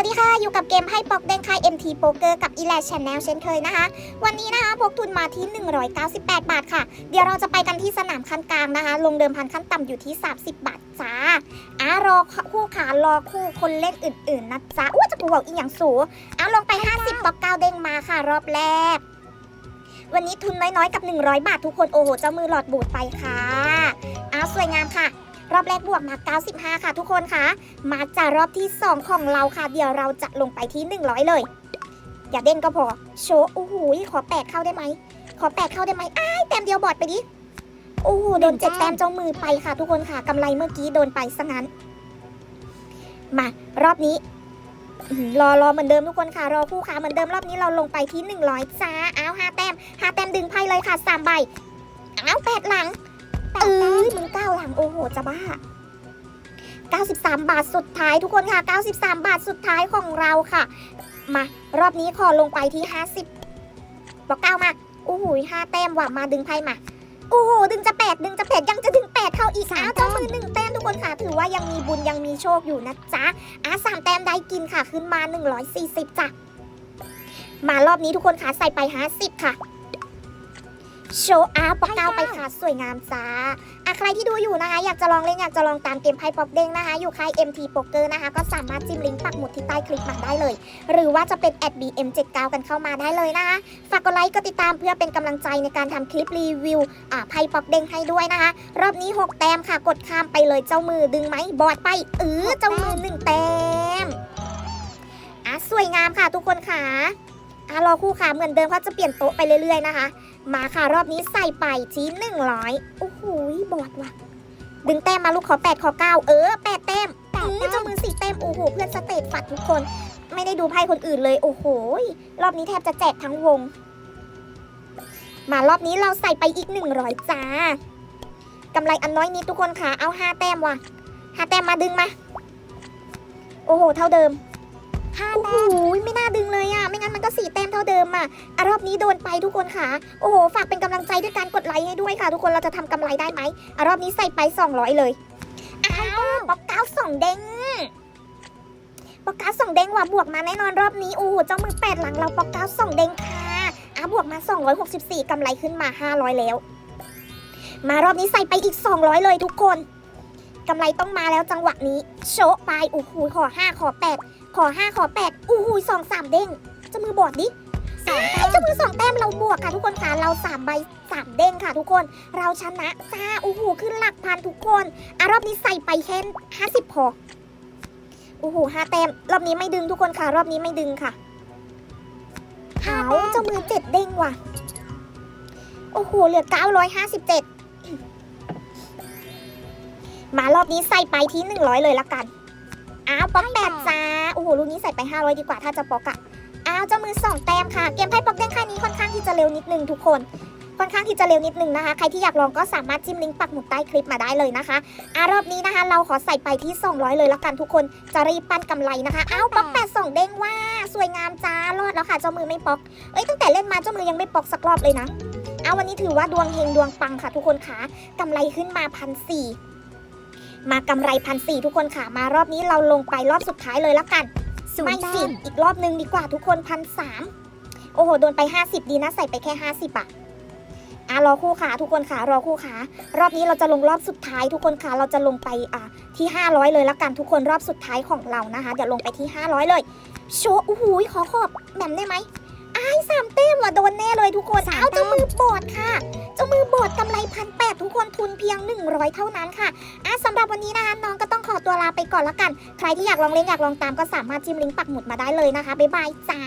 วัสดีค่ะ อยู่กับเกมให้ปอกเด้งค่าย MT Poker กับ e l a s Channel เช่นเคยนะคะ วันนี้นะคะพกทุนมาที่ 198 บาทค่ะ เดี๋ยวเราจะไปกันที่สนามคันกลางนะคะ ลงเดิมพันขั้นต่ำอยู่ที่ 30 บาทจ้าอะรอคู่ขารอคู่คนเล่นอื่นๆนะจ๊ะอ้วจะกูบอกอีกอย่างสูอะลงไป 50ปอกเก้าเด้งมาค่ะ รอบแรก วันนี้ทุนน้อยๆกับ 100 บาททุกคน โอ้โห เจ้ามือหลอดบูดไปค่ะอ้าวสวยงามค่ะร อบแรกบวกมา 95 ค่ะทุกคนค่ะมาจากรอบที่ 2 ของเราค่ะ เดี๋ยวเราจะลงไปที่ 100 เลย อย่าเด่นก็พอ โชว์โอ้โหขอแปดเข้าได้ไหม ขอแปดเข้าได้ไหมอ้ายแต้มเดียวบอดไปดิ โอ้โหโดนเจ็ดแต้มเจ้ามือไปค่ะ ทุกคนค่ะกำไรเมื่อกี้โดนไปซะงั้น มารอบนี้รอรอเหมือนเดิมทุกคนค่ะ รอคู่ขาเหมือนเดิมรอบนี้เราลงไปที่ 100จ้าอ้าวห้าแต้มห้าแต้มดึงไพ่เลยค่ะสามใบอ้าวแปดหลัง เออมึงเก้าหลังโอ้โห จะบ้า 93 บาทสุดท้ายทุกคนค่ะ 93 บาทสุดท้ายของเราค่ะ มารอบนี้ขอลงไปที่ 50บอกเก้ามาโอ้โหห้าแต้มว่ะมาดึงไพ่มาโอ้โหดึงจะแปดดึงจะแปดยังจะดึงแปดเข้าอีกอ้าวเจ้ามือหนึ่งแต้มทุกคนค่ะ ถือว่ายังมีบุญยังมีโชคอยู่นะจ๊ะอะสามแต้มได้กินค่ะ ขึ้นมา 140จ้ะมารอบนี้ทุกคนค่ะใส่ไป 50 ค่ะ โชว์อาปอกเก้าไปค่ะ สวยงามจ้าอะใครที่ดูอยู่นะคะ อยากจะลองเล่นอยากจะลองตามเกมไพ่ป๊อกเด้งนะคะ อยู่ค่าย MT Poker นะคะ ก็สามารถจิ้มลิงก์ปักหมุดที่ใต้คลิปมาได้เลย หรือว่าจะเป็น @bm79 กันเข้ามาได้เลยนะคะ ฝากกดไลค์กดติดตามเพื่อเป็นกำลังใจในการทำคลิปรีวิวอ่าไพ่ป๊อกเด้งให้ด้วยนะคะ รอบนี้ 6 แต้มค่ะ กดข้ามไปเลยเจ้ามือดึงไหมบอดไปเออเจ้ามือหนึ่งแต้ม รอคู่ขาเหมือนเดิมเขาจะเปลี่ยนโต๊ะไปเรื่อยๆนะคะ มาค่ะรอบนี้ใส่ไปที่หนึ่งร้อยโอ้โหบอดว่ะ ดึงแต้มมาลูกขอแปดขอเก้าเออแปดแต้มอือเจ้ามือสี่แต้มโอ้โหเพื่อนสเตตฝัดทุกคน ไม่ได้ดูไพ่คนอื่นเลย โอ้โหรอบนี้แทบจะแจกทั้งวง มารอบนี้เราใส่ไปอีกหนึ่งร้อยจ้ากำไรอันน้อยนิดทุกคนค่ะเอาห้าแต้มว่ะห้าแต้มมาดึงมา โอ้โห เท่าเดิมห้าแต้มโอ้โหไม่น่าดึงเลย มเท่าเดิมอะอะรอบนี้โดนไปทุกคนค่ะ โอ้โห ฝากเป็นกำลังใจด้วยการกดไลค์ให้ด้วยค่ะ ทุกคนเราจะทำกำไรได้ไหมอะรอบนี้ใส่ไป 200 เลยอ้าวบอกเก้าสองเด้งบอกเก้าสองเด้งว่ะบวกมาแน่นอนรอบนี้โอ้โหเจ้ามือแปดหลังเราบอกเก้าสองเด้งค่ะอะบวกมา 264กำไรขึ้นมา 500 แล้ว มารอบนี้ใส่ไปอีก 200 เลยทุกคนกำไรต้องมาแล้วจังหวะนี้ โชะไปโอ้โหขอ 5 ขอ 8 ขอ 5 ขอ 8โอ้โหสองสามเด้งเจ้ามือบอดดิ สองแต้มเจ้ามือสองแต้มเราบวกค่ะทุกคนค่ะเราสามใบสามเด้งค่ะทุกคน เราชนะจ้าโอ้โหขึ้นหลักพันทุกคนอะรอบนี้ใส่ไปแค่ห้าสิบพอโอ้โหห้าแต้มรอบนี้ไม่ดึงทุกคนค่ะ รอบนี้ไม่ดึงค่ะเอาเจ้ามือเจ็ดเด้งว่ะ โอ้โหเหลือเก้าร้อยห้าสิบเจ็ดมารอบนี้ใส่ไปที่หนึ่งร้อยเลยละกันอ้าวป๊อกแปดจ้าโอ้โหลูกนี้ใส่ไปห้าร้อยดีกว่าถ้าจะป๊อกอะ อ้าวเจ้ามือสองแต้มค่ะ เกมไพ่ปอกเด้งค่ายนี้ค่อนข้างที่จะเร็วนิดนึงทุกคน ค่อนข้างที่จะเร็วนิดนึงนะคะ ใครที่อยากลองก็สามารถจิ้มลิงก์ปักหมุดใต้คลิปมาได้เลยนะคะอ่ารอบนี้นะคะ เราขอใส่ไปที่ 200 เลยและกันทุกคน จะรีบปั้นกำไรนะคะ อ้าวป๊อกแปดสองเด้งว่า สวยงามจ้ารอดแล้วค่ะ เจ้ามือไม่ป๊อก เอ้ยตั้งแต่เล่นมาเจ้ามือยังไม่ป๊อกสักรอบเลยนะเอาวันนี้ถือว่าดวงเฮงดวงปังค่ะ ทุกคนค่ะกำไรขึ้นมาพันสี่มากำไรพันสี่ทุกคนค่ะ มารอบนี้เราลงไปรอบสุดท้ายเลยและกัน ไม่สิอีกรอบนึงดีกว่าทุกคนพันสามโอ้โห โดนไป 50 ดีนะ ใส่ไปแค่ 50อะอะรอคู่ขาทุกคนขารอคู่ขารอบนี้เราจะลงรอบสุดท้าย ทุกคนขาเราจะลงไปอะที่ 500 เลยละกันทุกคนรอบสุดท้ายของเรานะคะ เดี๋ยวลงไปที่ 500 เลย โชว์โอ้โหขอขอบแหม่มได้ไหมอ้ายสามเต้มว่ะโดนแน่เลยทุกคนเอาเจ้ามือบอดค่ะเจ้ามือบอดกำไรพันแปดทุกคนทุนเพียง 100 เท่านั้นค่ะอะสำหรับวันนี้นะคะน้องก็ต้องขอตัวลาไปก่อนละกัน ใครที่อยากลองเล่นอยากลองตามก็สามารถจิ้มลิงก์ปักหมุดมาได้เลยนะคะบ๊ายบายจ้า